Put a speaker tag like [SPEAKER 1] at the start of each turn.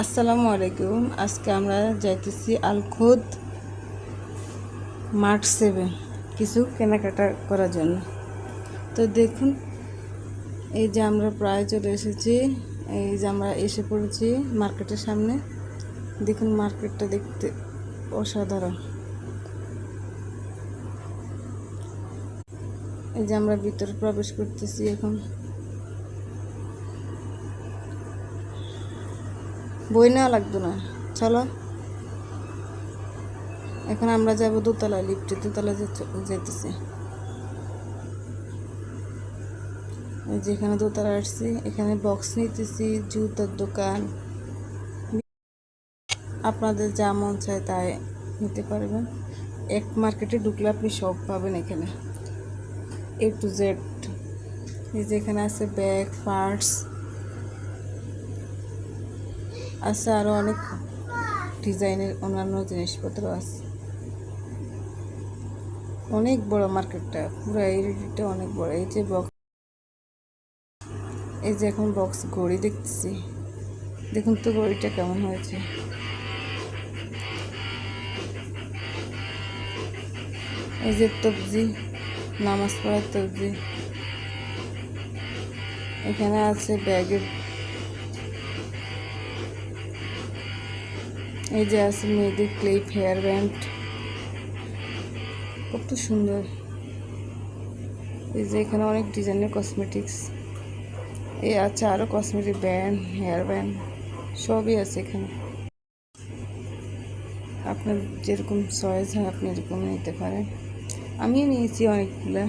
[SPEAKER 1] আসসালামু আলাইকুম। আজকে আমরা যাইতেছি আলখুদ মার্ট সেভেন কিছু কেনাকাটা করার জন্য। তো দেখুন, এই যে আমরা প্রায় চলে এসেছি, এই যে আমরা এসে পড়েছি মার্কেটের সামনে। দেখুন, মার্কেটটা দেখতে অসাধারণ। এই যে আমরা ভিতরে প্রবেশ করতেছি এখন। বই নেওয়া লাগতো না। চলো। এখন আমরা যাব দোতলা লিফটে দোতলা যেতেছি। যেখানে দোতলা আসছি। এখানে বক্স নিতেছি, জুতার দোকান। আপনাদের যা মন চায় তাই নিতে পারবেন। এক মার্কেটে ঢুকলে আপনি সব পাবেন এখানে। এ টু জেড এই যে এখানে আছে ব্যাগ পার্টস আছে আরও অনেক ডিজাইনের অন্যান্য জিনিসপত্র আছে। অনেক বড় মার্কেটটা, পুরো এরিয়াটা অনেক বড়। এই যে বক্স এই যে এখন বক্স ঘড়ি দেখতেছি। দেখুন তো ঘড়িটা কেমন হয়েছে। এই যে তবজি, নামাজ পড়ার তবজি। এখানে আছে ব্যাগের এই যে আছে মেয়েদের ক্লিপ হেয়ার ব্যান্ড কত সুন্দর। এই যে এখানে অনেক ডিজাইনের কসমেটিক্স এই আছে আরও কসমেটিক ব্যান্ড হেয়ার ব্যান্ড সবই আছে এখানে। আপনার যেরকম চয়েস হয়, আপনি এরকম নিতে পারেন। আমিও নিয়েছি অনেকগুলা।